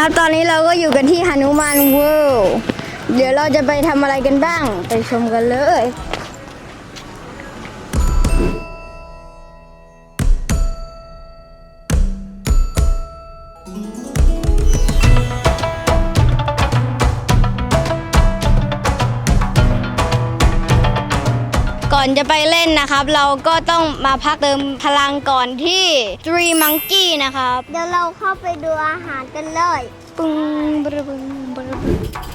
ครับตอนนี้เราก็อยู่กันที่ฮานุมานเวิลด์เดี๋ยวเราจะไปทำอะไรกันบ้าง ไปชมกันเลย ก่อนจะไปเล่นนะครับ เราก็ต้องมาพักเติมพลังก่อนที่ Three Monkey นะครับ เดี๋ยวเราเข้าไปดูอาหารกันเลยปึ้งบรึบึงบรึบึง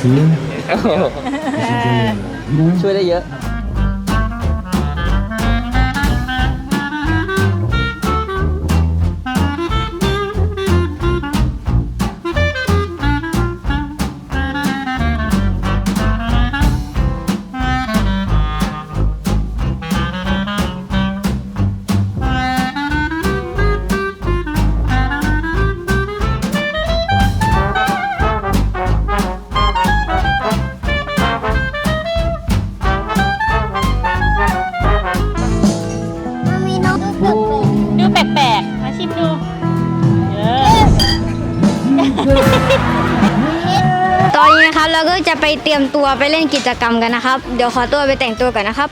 Tall guest here. ช่วยได้เยอะ เราก็จะไปเตรียมตัวไปเล่นกิจกรรมกันนะครับ เดี๋ยวขอตัวไปแต่งตัวก่อนนะครับ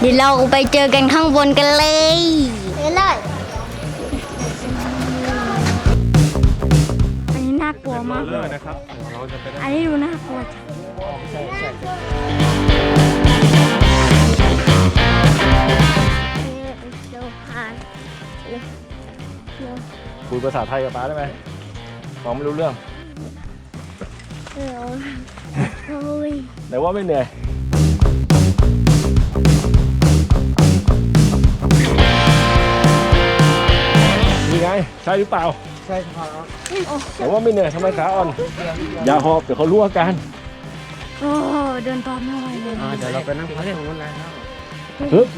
เดี๋ยวเราไปเจอกันข้างบนกันเลย นี้น่ากลัวมากเลยอันนี้ดูน่ากลัวจังเดี๋ยวผ่านคุยภาษาไทยกับป้าได้ไหมฟังไม่รู้เรื่องเดี๋ยวโอ้ยไหนว่าไม่เหนื่อยนี่ไง ใช่หรือเปล่า ใช่ครับแต่ว่าไม่เหนื่อยทำไมขาอ่อน อย่าหอบเดี๋ยวเขารู้อาการโอ้เดินตามไม่ไหวเลยเดี๋ยวเราไปนั่งพักที่ของนู้นแล้วฮึบ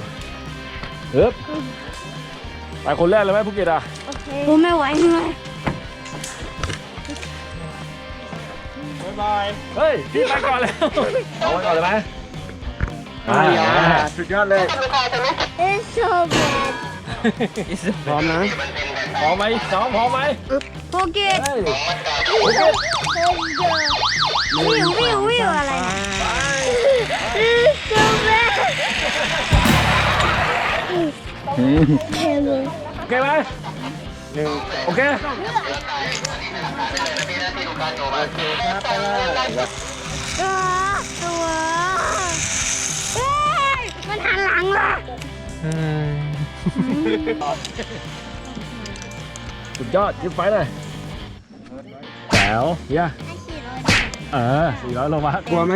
ฮึบไปคนแรกเลยไหมภูเก็ตอะโอเคโอ้ไม่ไหวเหนื่อยเฮ้ยพี่ไปก่อนแล้วเอาไว้ก่อนเลยไหมอ่าสุดยอดเลย It's so bad พร้อมนะ พร้อมไหมน้องพร้อมไหมโปเกตเฮ้ยวิววิววิวอะไรนะ It's so bad โอเคไหมหนึ่งโอเคตัวตัวเฮ้ยมันหันหลังล่ะ สุดยอดยิบไฟหน่อยแจ๋วเฮียเออสี่ร้อยโลมา กลัวไหม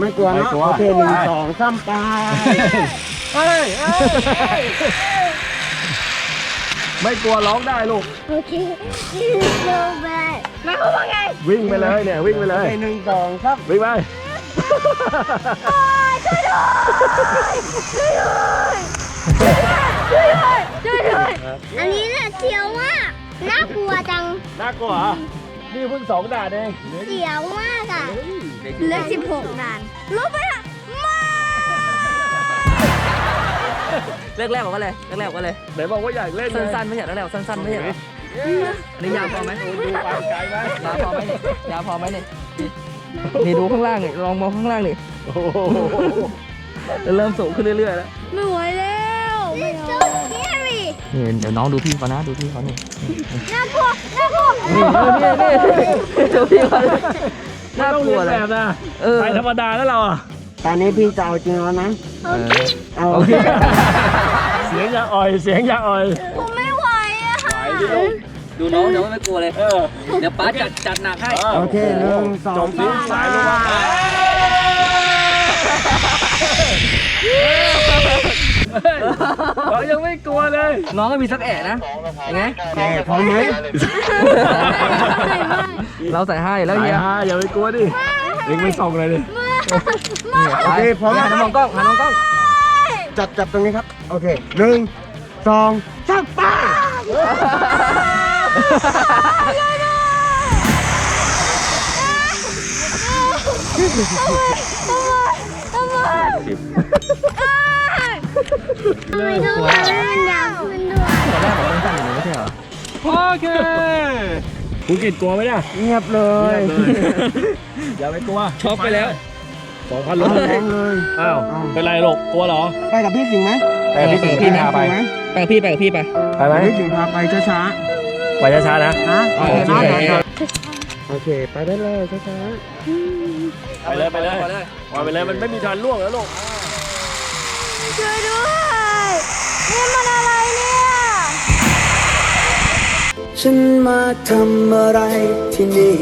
ไม่กลัวไม่เนาะกลัว โอเคหนึ่งสองสามไปเฮ้ยเฮ้ยไม่กลัวร้องได้ลูกโอเค It's so bad แม่เขาว่าไงวิ่งไปเลยเนี่ยวิ่งไปเลยโอเคหนึ่งสองสามวิ่งไป อันนี้เนี่ยเสียวมาก น่ากลัวจัง น่ากลัวเหรอนี่เพิ่งสองด่านเองเหลืออีกเสียวมากอะเหลือสิบหกนานลบไปละมาแรกๆบอกว่าอะไรแรกๆบอกว่าอะไรไหนบอกว่าอยากเล่นไงสั้นๆไม่ใช่แรกๆสั้นๆไม่ใช่เหรออันนี้ยาวพอไหมดูดูไปไกลไหมยาวพอไหมเนี่ยยาวพอไหมเนี่ยนี่ดูข้างล่างนี่ลองมองข้างล่างนี่โอ้โหเริ่มสูงขึ้นเรื่อยๆแล้ว ไม่ไหวแล้วไม่เอา scary นี่เดี๋ยวน้องดูพี่เขานะดูพี่เขานี่น่ากลัวน่ากลัวนี่นี่นี่ดูพี่เขาน่าต้องกเรีลัยวนเลแบยบนะเออไปธรรมดาแล้วเราอะตอนนี้พี่จะเอาจริงแล้วนะเออเอาโอเคเสียงอย่าอ่อยเสียงอย่าอ่อยผมไม่ไหวอะค่ะดูน้องน้องไม่กลัวเลยเออเดี๋ยวป้าจัดจัดหนักให้โอเคหนึ่งสอจงบที่สายลงมา เรายังไม่กลัวเลย น้องก็มีสักแอะนะยังไงแก่พร้อมไหมเราใส่ให้แล้วสายเฮียห้าอย่าไปกลัวดิเอ็งไม่ส่งเลยดินี่โอเคพร้อมหันมามองกล้องหันมามองกล้องจับจับตรงนี้ครับ โอเคหนึ่งสองสามไป้าทำไม ต้องทำให้มันยาวขึ้นด้วยตอนแรกบอกสั้นๆอย่างนี้ไม่ใช่เหรอ โอเคภูเก็ตกลัวไหมเนี่ยเงียบเลย อย่าไปกลัวช็อกไปแล้วสองพันรถแรงเลย อ้าว เป็นไรหรอกกลัวเหรอ ไปกับพี่สิงห์ไหมแต่พี่สิงห์พี่พาไปไหมไปกับพี่ไปกับพี่ไป ไปไหมพี่สิงห์พาไปช้าไปช้าๆนะๆนะโอเคโอนะเคเดี๋ยวโอเค ไปได้เลยช้าไปเลยไปเลยปล่อยไปเลยมันไม่มีทางล่วงแล้วลูก ช่วยด้วย นี่มันอะไรเนี่ยๆฉันมาทำอะไรที่นี่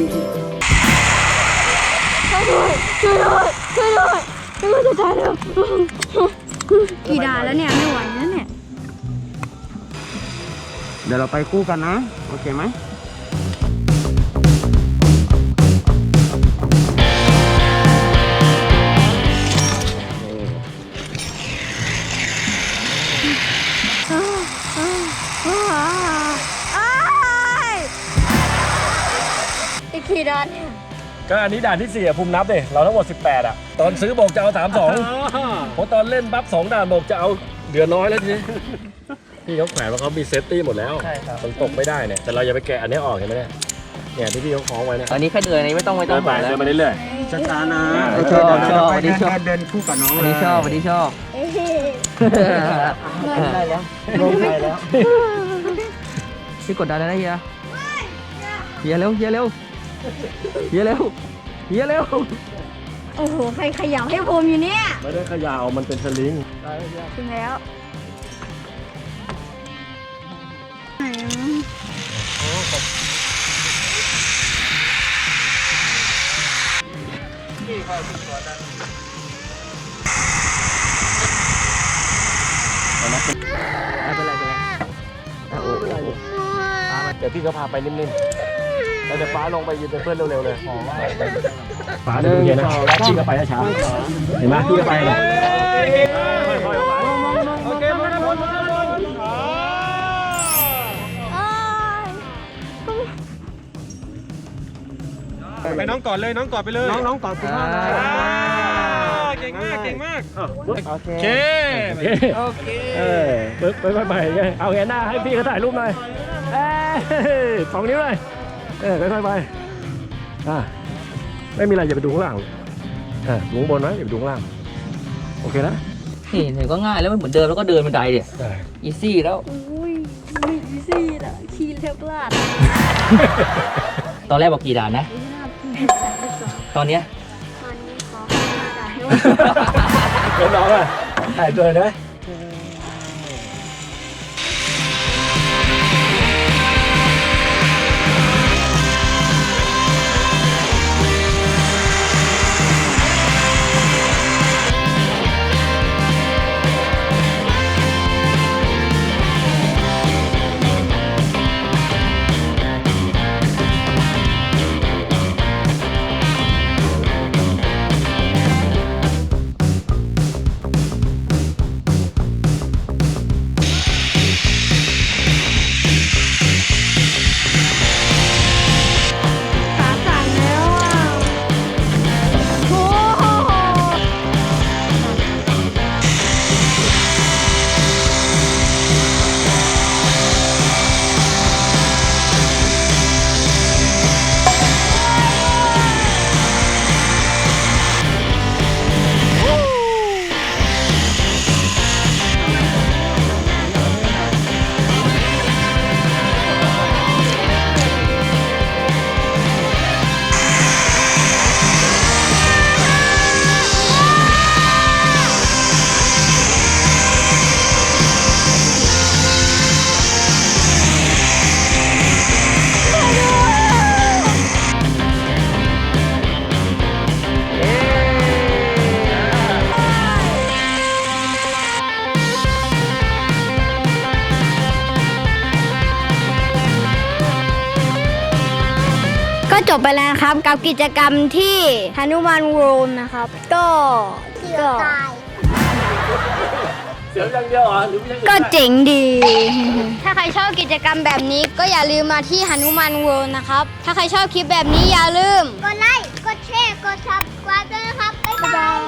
กี่ดานแล้วเนี่ยไม่ไหวแล้วเนี่ย เดี๋ยวเราไปคู่กันนะ โอเคไหม ก็อันนี้ด่านที่สี่อะภูมินับดิเราทั้งหมด 18 อะ ตอนซื้อบอกจะเอาสามสองพอตอนเล่นปั๊บสองด่านบอกจะเอาเหลือน้อยแล้วทีนี้พี่เขาแขวนว่าเขามีเซฟตี้หมดแล้วใช่ครับ มันตกไม่ได้เนี่ยแต่เราอย่าไปแกะอันนี้ออกเห็นไหมเนี่ยเนี่ยที่พี่เขาคล้องไว้เนี่ยอันนี้แค่เดินอันนี้ไม่ต้องไม่ต้เดิองนไปห่วงแล้เดิวนไปเรื่อยช้าๆนะอ่าโอเคเดี๋ยวเราจะไปชอบเดินชอบเดินคู่กับน้องอันเลยนี้ชอบอันนี้ชอบเอ้ยได้แล้วลงไปแล้วพี่กดดันเลยนะเฮียเฮียเร็วเฮียเร็ว เฮียเร็วเฮียเร็ว โอ้โห ใครขยับให้ผมอยู่เนี่ยๆไม่ได้ขยาวมันเป็นสลิงถึงแล้วไหนอะไม่เป็นไรเป็นไรอะโอ้โหเดี๋ยวพี่ก็พาไปนิ่มๆ แล้วเดี๋ยวฟ้าลงไปยืนเป็นเพื่อนเร็วๆเลยฟ้าเดินเย็นนะแล้วพี่ก็ไปช้าๆเห็นไหมพี่ก็ไปเลยค่อยๆไปโอเคมาแล้วมาแล้วไปน้องก่อนเลยน้องก่อนไปเลยน้องน้องก่อนคุณพ่อเลยเก่งมากเก่งมากโอเคโอเคเออปึ๊บไปไปไปไงเอาแงหน้าให้พี่เขาถ่ายรูปหน่อยเอ้ยสองนิ้วเลย เออค่อยๆไปอะไม่มีอะไรอย่าไปดูข้างล่างเออดูข้างบนไว้อย่าไปดูข้างล่าง โอเคนะนี่เห็นก็ง่ายแล้วมันเหมือนเดินแล้วก็เดินบันไดเนี่ยได้อีซี่แล้ว อุ้ยไม่อีซี่ละขี่เทปลาดตอนแรกบอกกี่ด่านนะตอนเนี้ย ตอนนี้ขอห้าด่านให้เดี๋ยวน้องอะถ่ายตัวเลยนะ จบไปแล้วนะครับ กับกิจกรรมที่ฮนุมานโรมนะครับ ก็ก็เสียวอย่างเดียวเหรอหรือมีอย่างอื่นก็ด้วย เจ๋งดี ถ้าใครชอบกิจกรรมแบบนี้ก็อย่าลืมมาที่ฮนุมานโรมนะครับ ถ้าใครชอบคลิปแบบนี้อย่าลืม กดไลค์ กดแชร์ กด subscribe ด้วยนะครับ บ๊ายบาย